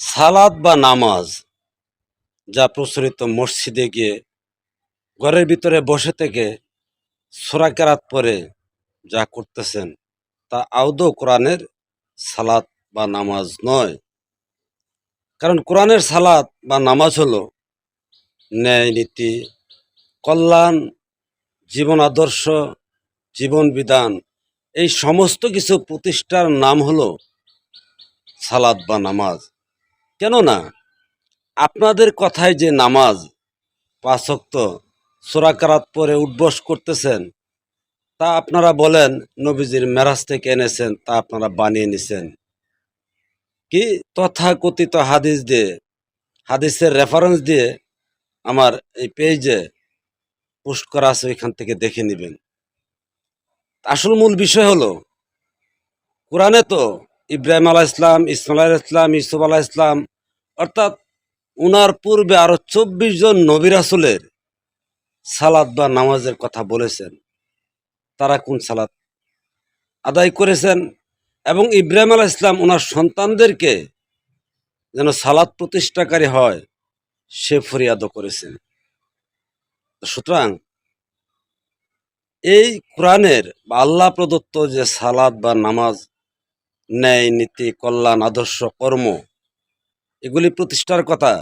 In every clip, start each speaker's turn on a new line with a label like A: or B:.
A: সালাদ বা নামাজ যা প্রচলিত মসজিদে গিয়ে, ঘরের ভিতরে বসে থেকে সোরাকেরাত পরে যা করতেছেন, তা আদৌ কোরআনের সালাত বা নামাজ নয়। কারণ কোরআনের সালাত বা নামাজ হলো ন্যায়, নীতি, কল্যাণ, জীবন আদর্শ, জীবন বিধান। এই সমস্ত কিছু প্রতিষ্ঠার নাম হলো সালাদ বা নামাজ। কেননা আপনাদের কথায় যে নামাজ পাঁচক্ত সোরাকারাত পরে উঠবস করতেছেন, তা আপনারা বলেন, নবীজির মেরাজ থেকে এনেছেন, তা আপনারা বানিয়ে নিছেন। কি তথাকথিত হাদিস দিয়ে, হাদিসের রেফারেন্স দিয়ে আমার এই পেজে পোস্ট করা আছে, ওইখান থেকে দেখে নেবেন। আসল মূল বিষয় হলো, কোরআনে তো ইব্রাহিম আলাহ ইসলাম ইসমাল ইসলাম ইসুফ আলাহ ইসলাম অর্থাৎ উনার পূর্বে আরও চব্বিশ জন নবী রাসুলের সালাদ বা নামাজের কথা বলেছেন। তারা কোন সালাদ আদায় করেছেন? এবং ইব্রাহিম আলাহ ইসলাম ওনার সন্তানদেরকে যেন সালাদ প্রতিষ্ঠাকারী হয়, সে ফরিয়াদও করেছেন। সুতরাং এই কোরআনের বা আল্লাহ প্রদত্ত যে সালাদ বা নামাজ ন্যায় নীতি, কল্যাণ, আদর্শ, কর্ম, এগুলি প্রতিষ্ঠার কথা।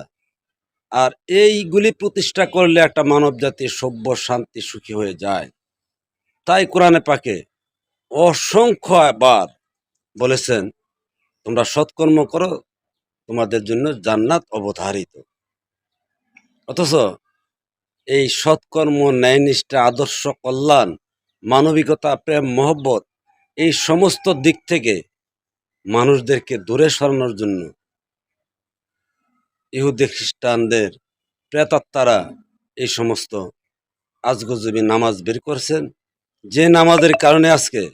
A: আর এইগুলি প্রতিষ্ঠা করলে একটা মানব জাতি সভ্য, শান্তি, সুখী হয়ে যায়। তাই কোরআনে পাকে অসংখ্য বার বলেছেন, তোমরা সৎকর্ম করো, তোমাদের জন্য জান্নাত অবধারিত। অথচ এই সৎকর্ম ন্যায়নিষ্ঠা আদর্শ, কল্যাণ, মানবিকতা, প্রেম, মহব্বত, এই সমস্ত দিক থেকে মানুষদেরকে দূরে সরানোর জন্য ইহুদি খ্রিস্টানদের প্রেতাত্মারা এই সমস্ত আজগজবি নামাজ বের করছেন। যে নামাজের কারণে আজকে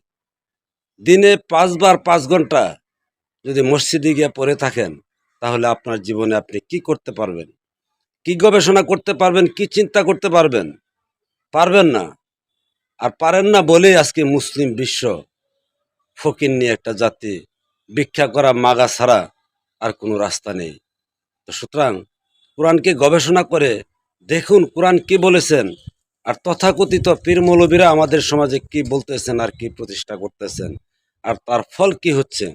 A: দিনে পাঁচবার পাঁচ ঘণ্টা যদি মসজিদে গিয়ে পড়ে থাকেন, তাহলে আপনার জীবনে আপনি কি করতে পারবেন? কি গবেষণা করতে পারবেন? কি চিন্তা করতে পারবেন? পারবেন না। আর পারেন না বলেই আজকে মুসলিম বিশ্ব ফকির নিয়ে একটা জাতি ভিক্ষা করা মাগা ছাড়া আর কোনো রাস্তা নেই। তো সুতরাং কোরআনকে গবেষণা করে দেখুন কোরআন কি বলেছেন আর তথাকথিত পীর মৌলবীরা আমাদের সমাজে কি বলতেছেন আর কি প্রতিষ্ঠা করতেছেন আর তার ফল কি হচ্ছে?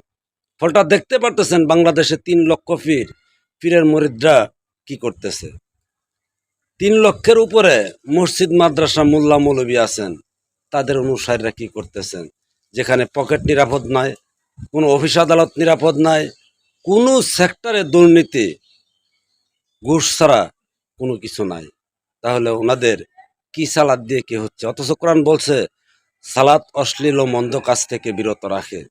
A: ফলটা দেখতে পারতেছেন বাংলাদেশে তিন লক্ষ পীর, পীরের মরিদরা কি করতেছে? তিন লক্ষের উপরে মসজিদ, মাদ্রাসা, মোল্লা মৌলবী আছেন। তাদের অনুসারীরা কি করতেছেন? যেখানে পকেট নিরাপদ নয় কোনো অফিস আদালত নিরাপদ নাই, কোনো সেক্টরে দুর্নীতি, ঘুষ ছাড়া কোনো কিছু নাই। তাহলে ওনাদের কি সালাদ দিয়ে কি হচ্ছে? অথচ কোরআন বলছে সালাত অশ্লীল ও মন্দ কাজ থেকে বিরত রাখে।